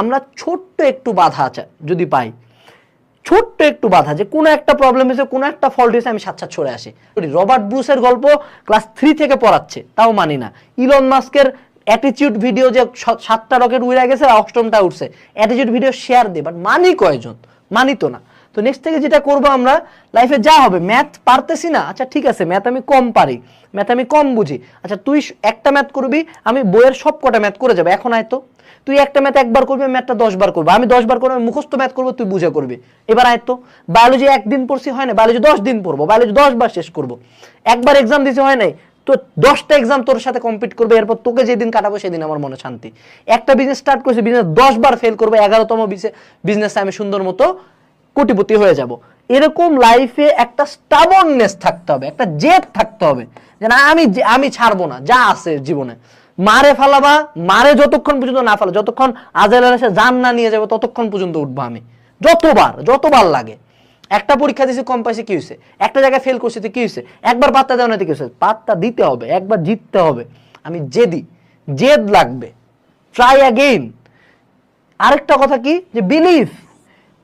আমরা ছোট্ট একটু বাধা আছে, যদি পাই। ছোট্ট একটু বাধা যে কোনো একটা প্রবলেম হয়েছে কোনো একটা ফল্ট হয়েছে আমি সাত সাত ছড়ে আসি। রবার্ট ব্রুসের গল্প ক্লাস থ্রি থেকে পড়াচ্ছে, তাও মানি না। ইলন মাস্কের অ্যাটিচিউড ভিডিও যে সাতটা রকেট উড়ে গেছে অষ্টমটা উঠছে অ্যাটিচিউড ভিডিও শেয়ার দে বাট মানি কয়জন? মানি তো না। তো নেক্সট থেকে যেটা করব আমরা লাইফে যা হবে ম্যাথ পারতেছি না। আচ্ছা ঠিক আছে ম্যাথ আমি কম পারি ম্যাথ আমি কম বুঝি। আচ্ছা তুই একটা ম্যাথ করবি, আমি বইয়ের সব কটা ম্যাথ করে যাব, এখন আয় তো। তুই একটা ম্যাথ একবার করবি ম্যাথটা দশ বার করব। আমি দশ বার করব মুখস্থ ম্যাথ করব, তুই বুঝে করবি। এবার আয় তো। বায়োলজি একদিন পড়ছি, হয় না? বায়োলজি দশ দিন পড়ব বায়োলজি দশ বার শেষ করব। একবার এক্সাম দিতে হয় নাই? তো দশটা এক্সাম তোর সাথে কমপ্লিট করবে, এরপর তোকে যেদিন কাটাবো, সেদিন আমার মনে শান্তি। একটা বিজনেস স্টার্ট করছি বিজনেস দশ বার ফেল করব, এগারোতম বিজনেসে আমি সুন্দর মতো কোটিপতি হয়ে যাব। এরকম লাইফে একটা স্টাবননেস থাকতে হবে, একটা জেদ থাকতে হবে যে না, আমি আমি ছাড়বো না, যা আছে জীবনে। মারে ফালাবা, মারে যতক্ষণ পর্যন্ত না ফেলা, যতক্ষণ আজেল এসে জান না নিয়ে যাবে, ততক্ষণ পর্যন্ত উঠবো আমি। যতবার যতবার লাগে। একটা পরীক্ষা দিয়েছি কম পাইছে, কি হয়েছে একটা জায়গায় ফেল করছে, তো কি হয়েছে একবার পাত্তা দেওয়া না কি হয়েছে পাত্তা দিতে হবে, একবার জিততে হবে। আমি জেদি, জেদ লাগবে। ট্রাই অ্যাগেইন আরেকটা কথা কি? যে বিলিভ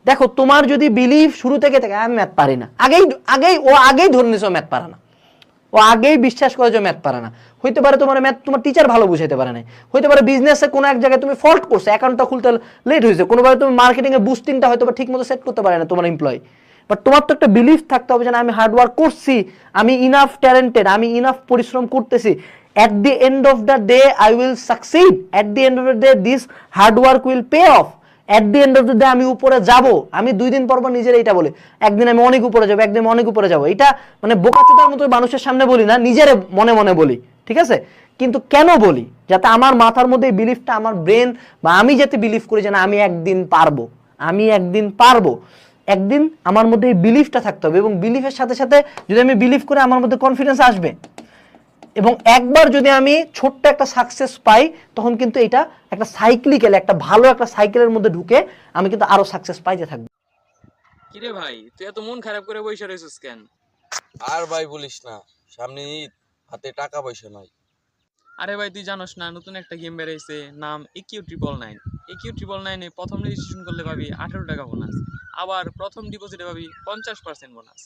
দেখো, তোমার যদি বিলিভ শুরু থেকে থাকে, আমি ম্যাথ পারি না। আগেই আগেই, ও আগেই ধরে নিছো ম্যাথ পারে না। ও আগেই বিশ্বাস করে যে ম্যাথ পারে না। হইতে পারে তোমার ম্যাথ তোমার টিচার ভালো বুঝাইতে পারে না হইতে পারে বিজনেসে কোনো এক জায়গায় তুমি ফল্ট করছ অ্যাকাউন্টটা খুলতে লেট হয়েছে। কোনোভাবে তুমি মার্কেটিং এ বুস্টিংটা হয়তো ঠিক মতো সেট করতে পারে না তোমার এমপ্লয় বাট তোমার তো একটা বিলিফ থাকতে হবে যে আমি হার্ড ওয়ার্ক করছি, আমি ইনাফ ট্যালেন্টেড আমি ইনাফ পরিশ্রম করতেছি। At the end of the day I will succeed at the end of the day this hard work will pay off at the end of the day আমি উপরে যাব। আমি দুই দিন পর পর নিজের এইটা বলি। একদিন আমি অনেক উপরে যাব, একদিন অনেক উপরে যাব। এটা মানে বোকাচোদার মতো মানুষের সামনে বলি না, নিজের মনে মনে বলি। ঠিক আছে? কিন্তু কেন বলি? যাতে আমার মাথার মধ্যে এই বিলিফটা আমার ব্রেন বা আমি যাতে বিলিভ করি যে না, আমি একদিন পারব। আমি একদিন পারব। একদিন আমার মধ্যে এই বিলিফটা থাকতে হবে এবং বিলিফের সাথে সাথে যদি আমি বিলিভ করে আমার মধ্যে কনফিডেন্স আসবে এবং একবার যদি আমি ছোট্ট একটা সাকসেস পাই তখন কিন্তু এটা একটা সাইক্লিক্যাল একটা ভালো একটা সাইকেলের মধ্যে ঢুকে আমি কিন্তু আরও সাকসেস পাইতে থাকব। কিরে ভাই তুই এত মন খারাপ করে বসে রয়েছিস কেন? আর ভাই বলিস না সামনে ঈদ হাতে টাকা পয়সা নাই। আরে ভাই তুই জানোস না নতুন একটা গেম বেরিয়েছে নাম AQ triple nine AQ triple নাইনে প্রথম রেজিস্ট্রেশন করলে পাবি আঠারো টাকা বোনাস আবার প্রথম ডিপোজিটে পাবি পঞ্চাশ percent bonus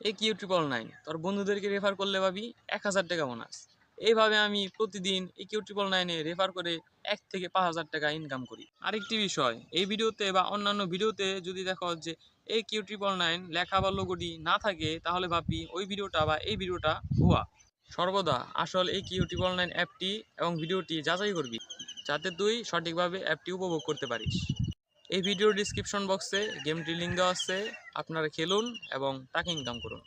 AQ triple nine তোর বন্ধুদেরকে রেফার করলে পাবি এক হাজার টাকা বোনাস এইভাবে আমি প্রতিদিন একিউ ট্রিপল নাইনে রেফার করে এক থেকে পাঁচ হাজার টাকা ইনকাম করি। আরেকটি বিষয়, এই ভিডিওতে বা অন্যান্য ভিডিওতে যদি দেখো যে এই কিউ ট্রিপল নাইন লেখা বা লোগোটি না থাকে, তাহলে ভাববি ওই ভিডিওটা বা এই ভিডিওটা ভুয়া। সর্বদা আসল এই কিউ ট্রিপল নাইন অ্যাপটি এবং ভিডিওটি যাচাই করবি, যাতে তুই সঠিকভাবে অ্যাপটি উপভোগ করতে পারিস। এই ভিডিওর ডিসক্রিপশন বক্সে গেমটির লিঙ্ক দেওয়া আছে আপনারা খেলুন এবং টাকা ইনকাম করুন।